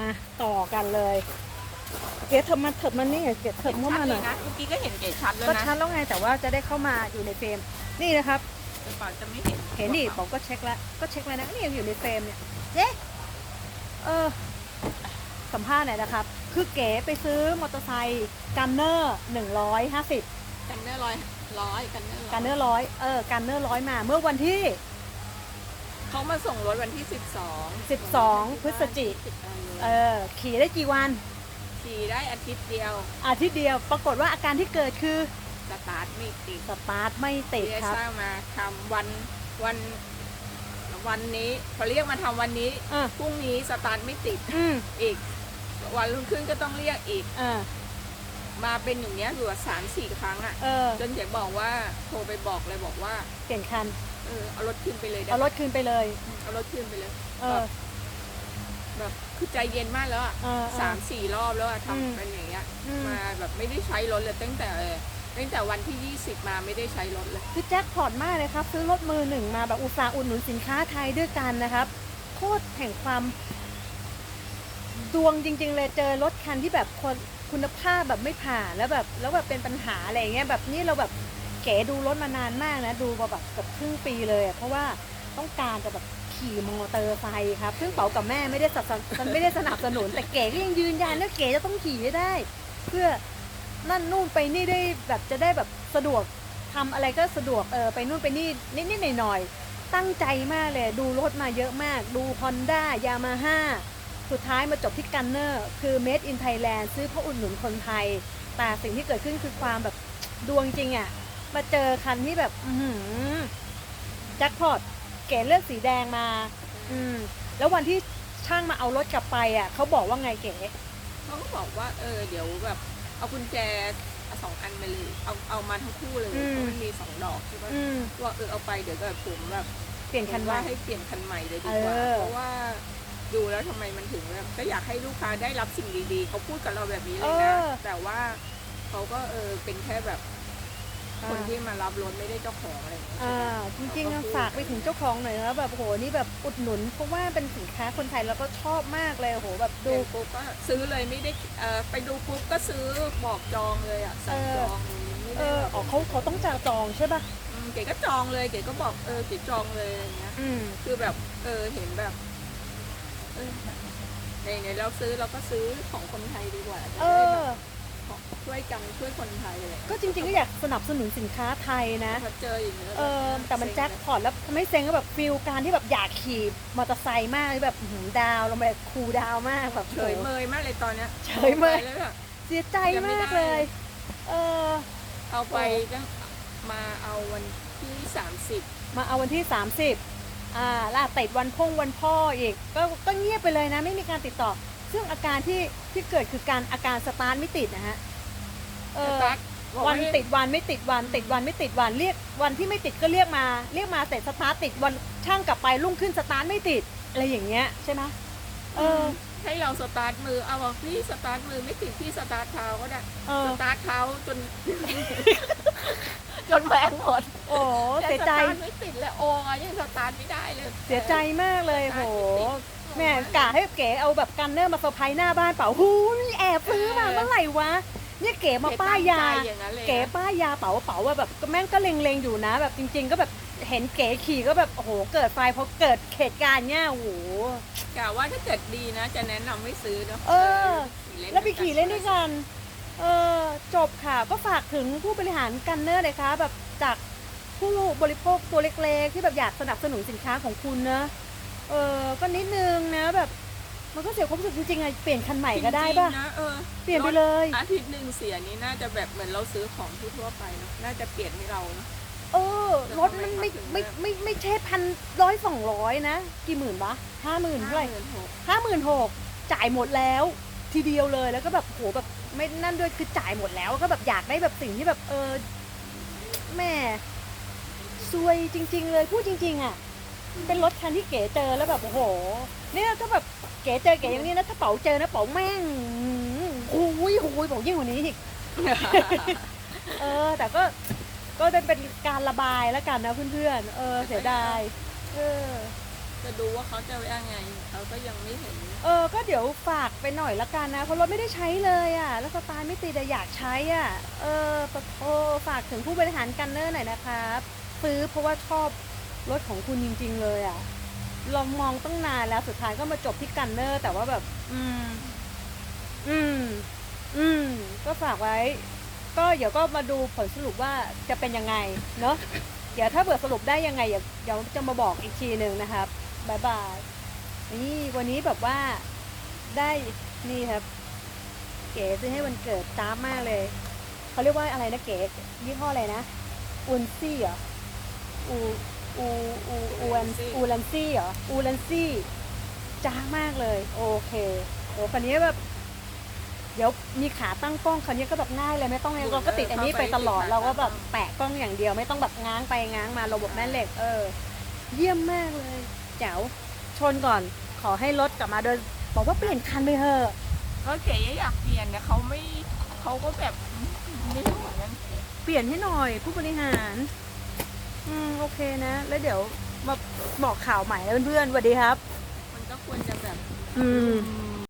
มาต่อกันเลย เกดเถิบมาเถิบมานี่เกดเถิบเข้ามาหน่อยนะเมื่อกี้ก็เห็นเก๋ชัดแล้วก็นะชัดแล้วไงแต่ว่าจะได้เข้ามาอยู่ในเฟรมนี่นะครับ แต่ก่อนจะไม่เห็นเห็นดิผมก็เช็คแล้วก็เช็คแล้วนะนี่ยังอยู่ในเฟรมเนี่ยเจ๊เออสัมภาษณ์หน่อยนะครับ คือเก๋ไปซื้อมอเตอร์ไซค์กันเนอร์หนึ่งร้อยห้าสิบกันเนอร์ร้อยร้อยกันเนอร์ร้อยกันเนอร์ร้อยเออกันเนอร์ร้อยมาเมื่อวันที่ เขามาส่งรถวันที่สิบสอง12 พฤศจิเออขี่ได้กี่วัน ขี่ได้อาทิตย์เดียว อาทิตย์เดียวปรากฏว่าอาการที่เกิดคือสตาร์ทไม่ติดสตาร์ทไม่ติดเรียกครับสร้างมาทำวันวันวันนี้เขาเรียกมาทำวันนี้อะพรุ่งนี้สตาร์ทไม่ติดอืมอีก วันรุ่งขึ้นก็ต้องเรียกอีกอ่ามาเป็นอย่างเนี้ยอยู่สามสี่ครั้งอะเออจนเจ๊บอกว่าโทรไปบอกเลยบอกว่า เปลี่ยนคันเออเอารถขึ้นไปเลยได้เอารถคืนไปเลยเอารถขึ้นไปเลยเออ แบบคือใจเย็นมากแล้วอะเออเออ สามสี่รอบแล้วอะอืม ทำเป็นอย่างเงี้ย อืมมาแบบไม่ได้ใช้รถเลยตั้งแต่ตั้งแต่วันที่ 20 มาไม่ได้ใช้รถเลย คือแจ็คพอตมากเลยครับ ซื้อรถมือหนึ่งมาแบบอุตสาห์อุดหนุนสินค้าไทยด้วยกันนะครับโคตรแห่งความดวงจริง ๆ เลยเจอรถคันที่แบบคนคุณภาพแบบไม่ผ่านแล้วแบบ แล้วแบบเป็นปัญหาอะไรอย่างเงี้ยแบบนี้เราแบบ เก๋ดูรถมานานมากนะดูมาแบบเกือบครึ่งปีเลยอะเพราะว่าต้องการจะแบบขี่มอเตอร์ไซค์ครับ ซึ่งเป๋ากับแม่ไม่ได้สนับสนุนไม่ได้สนับสนุน แต่เก๋ก็ยังยืนยันว่าเก๋จะต้องขี่ให้ได้ เพื่อนั่นนู่นไปนี่ได้แบบจะได้แบบสะดวกทำอะไรก็สะดวกเออไปนู่นไปนี่นิดๆหน่อยๆตั้งใจมากเลยดูรถมาเยอะมาก ดู Honda Yamaha สุดท้ายมาจบที่กันเนอร์คือ Made in Thailand ซื้อเพราะอุดหนุนคนไทย แต่สิ่งที่เกิดขึ้นคือความแบบดวงจริงอะ่ะ มาเจอคันที่แบบ อือหือแจ็คพอตเก๋เลือกสีแดงมา อืม แล้ววันที่ช่างมาเอารถกลับไปอะเขาบอกว่าไงเก๋เขาก็บอกว่า เออ เดี๋ยวแบบ เอากุญแจเอาสองอันไปเลย เอาเอามาทั้งคู่เลยเพราะมันมีสองดอกใช่ปะอืมว่าเออเอาไปเดี๋ยวแบบผมแบบเปลี่ยนคันว่าว่าให้เปลี่ยนคันใหม่เลยดีกว่าเออเพราะว่าดูแล้วทำไมมันถึงแบบก็อยากให้ลูกค้าได้รับสิ่งดีๆเขาพูดกับเราแบบนี้เลยนะ แต่ว่าเขาก็เออเป็นแค่แบบ คนที่มารับรถไม่ได้เจ้าของอะไรอย่างเงี้ยอ่าจริงๆอะฝากไปถึงเจ้าของหน่อยนะแบบโหนี่แบบอุดหนุนเพราะว่าเป็นสินค้าคนไทยแล้วก็ชอบมากเลยโหแบบดู ดูปุ๊บก็ซื้อเลยไม่ได้เออไปดูปุ๊บก็ซื้อบอกจองเลยอะสั่งจองไม่เอได้อแบบอ๋อเขาเขาต้องจะจองใช่ป่ะมเก๋ก็จองเลยเก๋ก็บอกเออเก๋จองเลยอะไรเงี้ย อืม คือแบบเออเห็นแบบเออในในเราซื้อเราก็ซื้อของคนไทยดีกว่าจะเอได้อแบบ ของช่วยกันช่วยคนไทยอะไรเลยก็จริงๆก็อยากสนับสนุนสินค้าไทยนะพอเจออย่างเงี้ยเออแต่มันแจ็คพอตแล้วทำให้เซ็งก็แบบฟิลการที่แบบอยากขี่มอเตอร์ไซค์มากเลยแบบอื้อหือดาวลงไปคูลดาวมากแบบเฉยเมยมากเลยตอนเนี้ยเฉยเมยอาไปแล้วแบบเสียใจมากเลย เออเอาไปตั้งมาเอาวันที่สามสิบมาเอาวันที่30อ่าล่าติดวันพ่งวันพ่ออีกก็ก็เงียบไปเลยนะ ไม่มีการติดต่อ ซึ่งอาการที่ที่เกิดคือการอาการสตาร์ทไม่ติดนะฮะเออตั๊กบอกวันให้ติดวันไม่ติดวัน ติดวันไม่ติดวันเรียกวันที่ไม่ติดก็เรียกมา เรียกมาเสร็จสตาร์ทติดวันช่างกลับไปรุ่งขึ้นสตาร์ทไม่ติดอะไรอย่างเงี้ยใช่ไหมเออ ให้เราสตาร์ทมือเอาบอกพี่สตาร์ทมือไม่ติดพี่สตาร์ทเท้าก็ได้เออ สตาร์ทเท้าจน จนแหวงหมดโอ้เสียใจ แต่สตาร์ทไม่ติดเลยโอ้ยยังสตาร์ทไม่ได้เลย เสียใจมากเลยโหแม่ กะให้เก๋เอาแบบกันเนอร์มาเซอร์ไพรส์หน้าบ้านเป๋าหูนี่แอบซื้อมาเมื่อไหร่วะ เนี่ยเก๋มาป้ายยาตั้งใจอย่างนั้นเลยนะเก๋ป้ายยาเป๋าเป๋าว่าแบบก็แม่งก็เล็งๆอยู่นะ แบบจริง ๆ ก็แบบเห็นเก๋ขี่ก็แบบโอ้โหเกิดไฟเพราะเกิดเหตุการณ์เนี่ยโอ้โหกะว่าถ้าเกิดดีนะ จะแนะนำไม่ซื้อเนาะเออขี่เนแล้วไปขี่เล่นด้วยกัน เออจบค่ะก็ฝากถึงผู้บริหารกันเนอร์เลยคะแบบจากผู้บริโภคตัวเล็กๆ ที่แบบอยากสนับสนุนสินค้าของคุณนะ เออก็นิดนึงนะแบบ มันก็เสียความรู้สึกจริงๆไงเปลี่ยนคันใหม่ก็ได้ป่ะ จริงๆนะเออเปลี่ยนไปเลย อาทิตย์หนึ่งเสียนี้น่าจะแบบเหมือนเราซื้อของทั่วๆไปเนาะน่าจะเปลี่ยนให้เราเนาะเออรถมันไม่ไม่ไม่ไม่ใช่พันร้อยสองร้อยนะ กี่หมื่นวะห้าหมื่นเท่าไหร่หกห้าหมื่นหกจ่ายหมดแล้ว ทีเดียวเลยแล้วก็แบบโหแบบไม่นั่นด้วยคือจ่ายหมดแล้วก็แบบอยากได้แบบสิ่งที่แบบเออแม่ซวยจริง ๆ เลยพูดจริง ๆ อะ เป็นรถคันที่เก๋เจอแล้วแบบโอ้โห เนี่ยถ้าแบบเก๋เจอเก๋อย่างนี้นะถ้าเป๋าเจอนะเป๋าแม่งหูยหูยบอกยิ่งกว่านี้อีกเออ แต่ก็ก็เป็นเป็นการระบายแล้วกันนะเพื่อนๆเออเสียดายเออจะดูว่าเขาจะยังไงเขาก็ยังไม่เห็น เออ ก็เดี๋ยวฝากไปหน่อยละกันนะเพราะรถไม่ได้ใช้เลยอะ่ะ แล้วสตาร์ทไม่ติดแต่อยากใช้อะ เออปะโทฝากถึงผู้บริหารกันเนอร์หน่อยนะครับซื้อเพราะว่าชอบ รถของคุณจริง ๆ เลยอะ่ะลองมองตั้งนานแล้วสุดท้ายก็มาจบที่กันเนอร์ แต่ว่าแบบ อืม อืม อืม ก็ฝากไว้ ก็เดี๋ยวก็มาดูผลสรุปว่าจะเป็นยังไง เนอะเดี๋ยวถ้าเบิดสรุปได้ยังไง เดี๋ยวจะมาบอกอีกทีหนึ่งนะครับบายบายนี่วันนี้แบบว่าได้นี่ครับ เก๋ซื้อให้วันเกิดจ้าบมากเลยเขาเรียกว่าอะไรนะเก๋ยี่ห้ออะไรนะอุนซี่เหรออู อูอูอูอันอูลันซี่เหรออูลันซี่จ้ามากเลย โอเคโอ้คันนี้แบบ เดี๋ยวมีขาตั้งกล้องคันนี้ก็แบบง่ายเลยไม่ต้องให้เราก็ติดอันนี้ไปตลอดเราก็แบบแปะกล้องอย่างเดียว ไม่ต้องแบบง้างไปง้างมาระบบแม่เหล็ก เออ เยี่ยมมากเลยแจ๋วชนก่อน ขอให้รถกลับมาโดยบอกว่าเปลี่ยนคันไปเถอะก็เก๋อยากเปลี่ยนแต่เขาไม่เขาก็แบบไม่รู้เหมือนกันเปลี่ยนให้หน่อยผู้บริหาร อืมโอเคนะ แล้วเดี๋ยวมาบอกข่าวใหม่นะเพื่อนๆสวัสดีครับ มันก็ควรจะแบบ อืมอืม